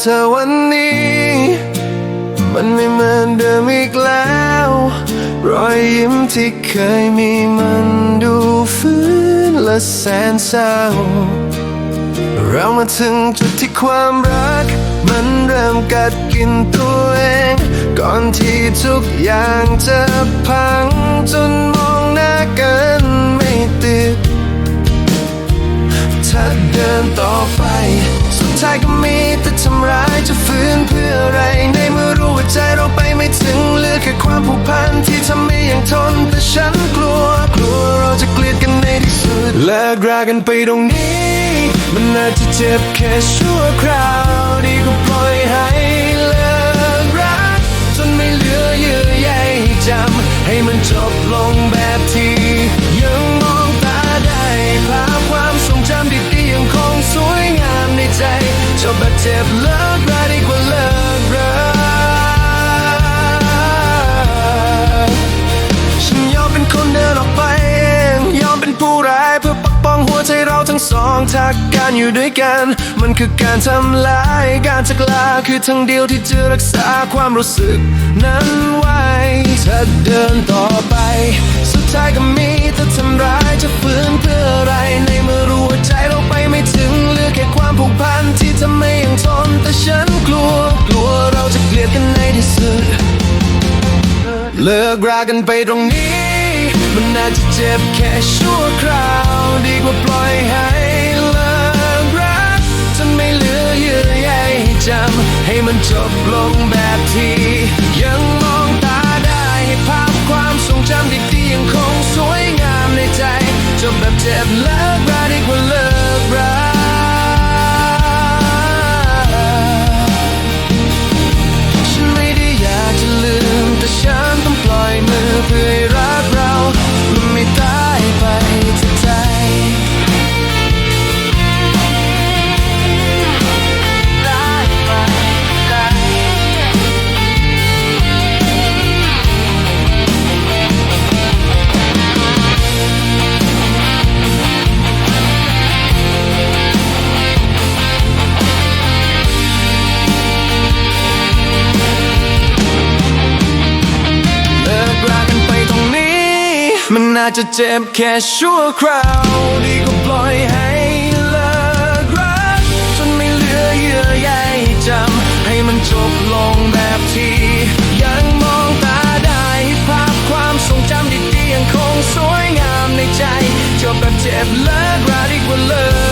เธอวันนี้ มันไม่เหมือนเดิมอีกแล้ว รอยยิ้มที่เคยมีมันดูฟื้นและแสนเศร้า เรามาถึงจุดที่ความรัก มันเริ่มกัดกินตัวเอง ก่อนที่ทุกอย่างจะพังจนมองหน้ากันไม่ติดถ้าเดินต่อไป สุดท้ายก็มีแต่ทำร้ายจะฟื้นเพื่ออะไร ในเมื่อรู้ว่าใจเราไปไม่ถึงเหลือแค่ความผูกพันที่ทำให้ยังทนแต่ฉันกลัวกลัวเราจะเกลียดกันในที่สุดเลิกรากันไปตรงนี้ มันน่าจะเจ็บแค่ชั่วคราวดีก็ปล่อยให้เลิกรักจนไม่เหลือเยื่อใยให้จำให้มันจบลง ใจเราทั้งสองถ้าการอยู่ด้วยกัน มันคือการทำลายการจากลาคือทางเดียวที่จะรักษาความรู้สึก นั้นไว้ถ้าเดินต่อไป สุดท้ายก็มีแต่ทำร้ายจะฟื้นเพื่ออะไรในเมื่อรู้ว่าใจเราไปไม่ถึงเหลือแค่ความผูกพันที่ทำให้ยังทนแต่ฉันกลัว กลัวเราจะเกลียดกันในที่สุดเลิกรากันไปตรงนี้ มันน่าจะเจ็บแค่ชั่วคราวดีกว่า จบลงแบบที่ มันน่าจะเจ็บแค่ชั่วคราวดีก็ปล่อยให้เลิกรักจนไม่เหลือเยื่อใยจำให้มันจบลงแบบที่ยังมองตาได้ภาพความทรงจำดีๆยังคงสวยงามในใจจบแบบเจ็บเลิกราดีกว่าเลิก